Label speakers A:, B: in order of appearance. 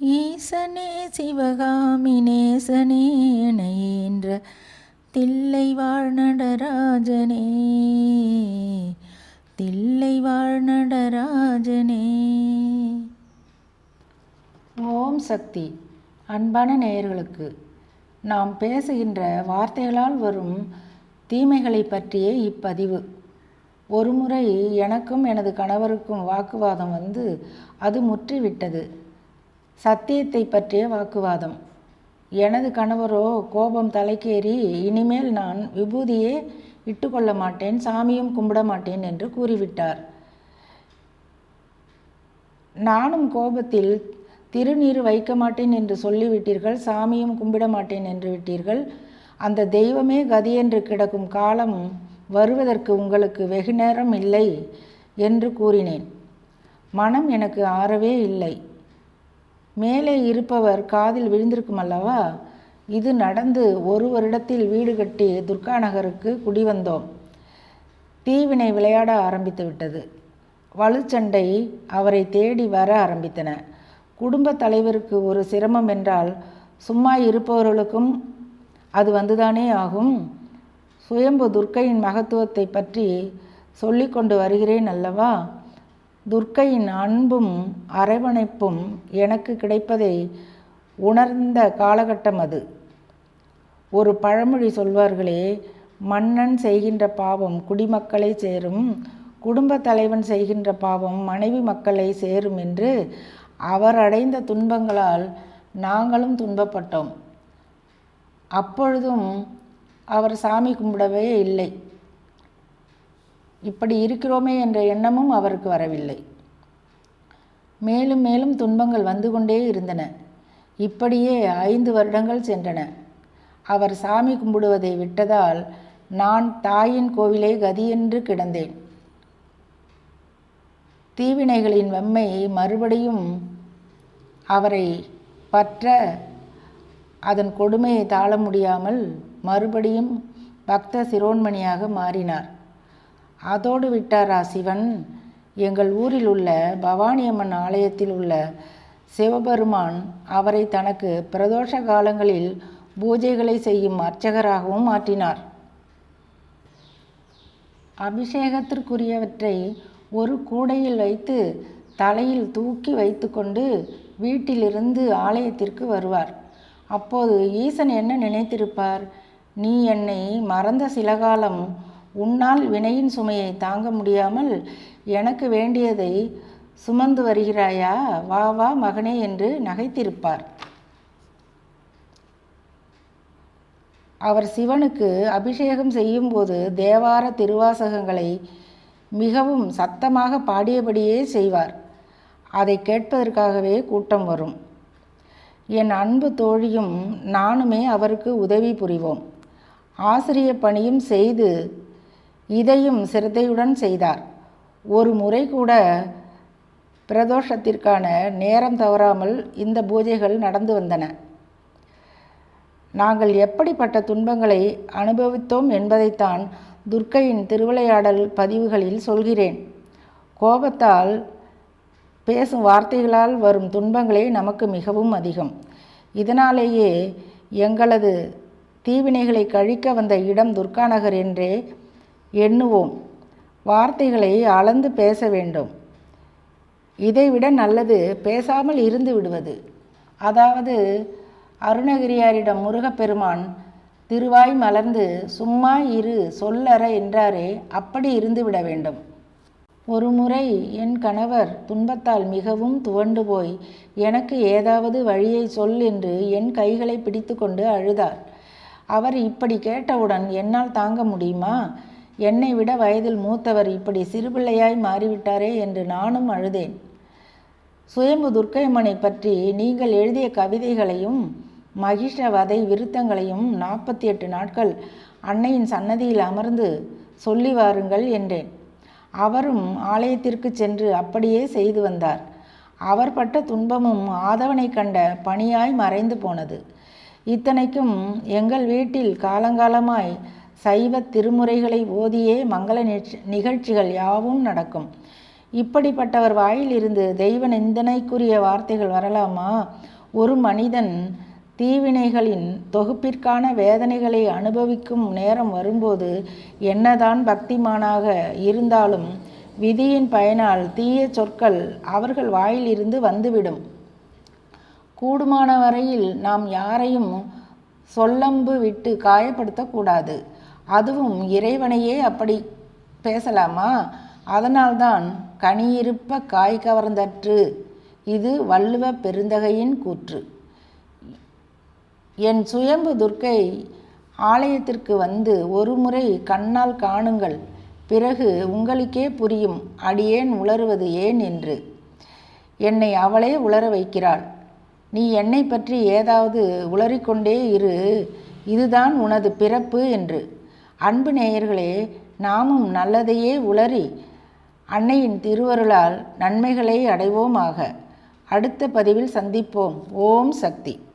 A: ஈசனே சிவகாமி நேசனே என்ற தில்லை வாழ் நடராஜனே தில்லை வாழ் நடராஜனே ஓம் சக்தி. அன்பான நேயர்களுக்கு நாம் பேசுகின்ற வார்த்தைகளால் வரும் தீமைகளை பற்றிய இப்பதிவு. ஒருமுறை எனக்கும் எனது கணவருக்கும் வாக்குவாதம் வந்து அது முற்றிவிட்டது. சத்தியத்தை பற்றிய வாக்குவாதம். எனது கணவரோ கோபம் தலைக்கேறி இனிமேல் நான் விபூதியே இட்டுக்கொள்ள மாட்டேன் சாமியும் கும்பிட மாட்டேன் என்று கூறிவிட்டார். நானும் கோபத்தில் திருநீர் வைக்க மாட்டேன் என்று சொல்லிவிட்டீர்கள் சாமியும் கும்பிட மாட்டேன் என்று விட்டீர்கள். அந்த தெய்வமே கதி என்று கிடக்கும் காலம் வருவதற்கு உங்களுக்கு வெகு நேரம் இல்லை என்று கூறினேன். மனம் எனக்கு ஆறவே இல்லை. மேலே இருப்பவர் காதில் விழுந்திருக்கும் அல்லவா? இது நடந்து ஒரு வருடத்தில் வீடு கட்டி துர்கா நகருக்கு குடிவந்தோம். தீவினை விளையாட ஆரம்பித்து விட்டது. வலுச்சண்டை அவரை தேடி வர ஆரம்பித்தன. குடும்ப தலைவருக்கு ஒரு சிரமம் என்றால் சும்மா இருப்பவர்களுக்கும் அது வந்துதானே ஆகும்? சுயம்பு துர்க்கையின் மகத்துவத்தை பற்றி சொல்லிக்கொண்டு வருகிறேன் அல்லவா? துர்க்கையின் அன்பும் அரவணைப்பும் எனக்கு கிடைப்பதை உணர்ந்த காலகட்டம் அது. ஒரு பழமொழி சொல்வார்களே மன்னன் செய்கின்ற பாவம் குடிமக்களை சேரும் குடும்ப தலைவன் செய்கின்ற பாவம் மனைவி மக்களை சேரும் என்று அவர் அடைந்த துன்பங்களால் நாங்களும் துன்பப்பட்டோம். அப்பொழுதும் அவர் சாமி கும்பிடவே இல்லை. இப்படி இருக்கிறோமே என்ற எண்ணமும் அவருக்கு வரவில்லை. மேலும் மேலும் துன்பங்கள் வந்து கொண்டே இருந்தன. இப்படியே ஐந்து வருடங்கள் சென்றன. அவர் சாமி கும்பிடுவதை விட்டதால் நான் தாயின் கோவிலே கதியென்று கிடந்தேன். தீவினைகளின் வெம்மை மறுபடியும் அவரை பற்ற அதன் கொடுமையை தாழ முடியாமல் மறுபடியும் பக்த சிரோன்மணியாக மாறினார். அதோடு விட்டாரா சிவன்? எங்கள் ஊரில் உள்ள பவானியம்மன் ஆலயத்தில் உள்ள சிவபெருமான் அவரை தனக்கு பிரதோஷ காலங்களில் பூஜைகளை செய்யும் அர்ச்சகராகவும் மாற்றினார். அபிஷேகத்திற்குரியவற்றை ஒரு கூடையில் வைத்து தலையில் தூக்கி வைத்துக்கொண்டு வீட்டிலிருந்து ஆலயத்திற்கு வருவார். அப்போது ஈசன் என்ன நினைத்திருப்பார்? நீ என்னை மறந்த சில காலம் உன்னால் வினையின் சுமையை தாங்க முடியாமல் எனக்கு வேண்டியதை சுமந்து வருகிறாயா? வா வா மகனே என்று நகைத்திருப்பார். அவர் சிவனுக்கு அபிஷேகம் செய்யும்போது தேவார திருவாசகங்களை மிகவும் சத்தமாக பாடியபடியே செய்வார். அதை கேட்பதற்காகவே கூட்டம் வரும். என் அன்பு தோழியும் நானுமே அவருக்கு உதவி புரிவோம். ஆசிரிய பணியும் செய்து இதையும் சிரத்தையுடன் செய்தார். ஒரு முறை கூட பிரதோஷத்திற்கான நேரம் தவறாமல் இந்த பூஜைகள் நடந்து வந்தன. நாங்கள் எப்படிப்பட்ட துன்பங்களை அனுபவித்தோம் என்பதைத்தான் துர்க்கையின் திருவிளையாடல் பதிவுகளில் சொல்கிறேன். கோபத்தால் பேசும் வார்த்தைகளால் வரும் துன்பங்களே நமக்கு மிகவும் அதிகம். இதனாலேயே எங்களது தீவினைகளை கழிக்க வந்த இடம் துர்காநகர் என்றே எண்ணுவோம். வார்த்தைகளை அளந்து பேச வேண்டும். இதைவிட நல்லது பேசாமல் இருந்து விடுவது. அதாவது அருணகிரியாரிடம் முருகப்பெருமான் திருவாய் மலர்ந்து சும்மா இரு சொல்லற என்றாரே அப்படி இருந்து விட வேண்டும். ஒரு முறை என் கணவர் துன்பத்தால் மிகவும் துவண்டு போய் எனக்கு ஏதாவது வழியை சொல் என்று என் கைகளை பிடித்து கொண்டு அழுதார். அவர் இப்படி கேட்டவுடன் என்னால் தாங்க முடியுமா? என்னை விட வயதில் மூத்தவர் இப்படி சிறுபிள்ளையாய் மாறிவிட்டாரே என்று நானும் அழுதேன். சுயம்பு துர்க்கையம்மனை பற்றி நீங்கள் எழுதிய கவிதைகளையும் மகிஷ வதை விருத்தங்களையும் நாற்பத்தி எட்டு நாட்கள் அன்னையின் சன்னதியில் அமர்ந்து சொல்லி வாருங்கள் என்றேன். அவரும் ஆலயத்திற்கு சென்று அப்படியே செய்து வந்தார். அவர் பட்ட துன்பமும் ஆதவனை கண்ட பணியாய் மறைந்து போனது. இத்தனைக்கும் எங்கள் வீட்டில் காலங்காலமாய் சைவ திருமுறைகளை ஓதியே மங்கள நிகழ்ச்சிகள் யாவும் நடக்கும். இப்படிப்பட்டவர் வாயிலிருந்து தெய்வ நிந்தனைக்குரிய வார்த்தைகள் வரலாமா? ஒரு மனிதன் தீவினைகளின் தொகுப்பிற்கான வேதனைகளை அனுபவிக்கும் நேரம் வரும்போது என்னதான் பக்திமானாக இருந்தாலும் விதியின் பயனால் தீய சொற்கள் அவர்கள் வாயிலிருந்து வந்துவிடும். கூடுமான வரையில் நாம் யாரையும் சொல்லம்பு விட்டு காயப்படுத்தக்கூடாது. அதுவும் இறைவனையே அப்படி பேசலாமா? அதனால்தான் கனியிருப்ப காய் கவர்ந்தற்று இது வள்ளுவ பெருந்தகையின் கூற்று. என் சுயம்பு துர்க்கை ஆலயத்திற்கு வந்து ஒரு முறை கண்ணால் காணுங்கள் பிறகு உங்களுக்கே புரியும் அடியேன் உளறுவது ஏன் என்று. என்னை அவளே உளர வைக்கிறாள். நீ என்னை பற்றி ஏதாவது உளறிக்கொண்டே இரு இதுதான் உனது பிறப்பு என்று. அன்பு நேயர்களே நாமும் நல்லதையே உளறி அன்னையின் திருவருளால் நன்மைகளை அடைவோமாக. அடுத்த பதிவில் சந்திப்போம். ஓம் சக்தி.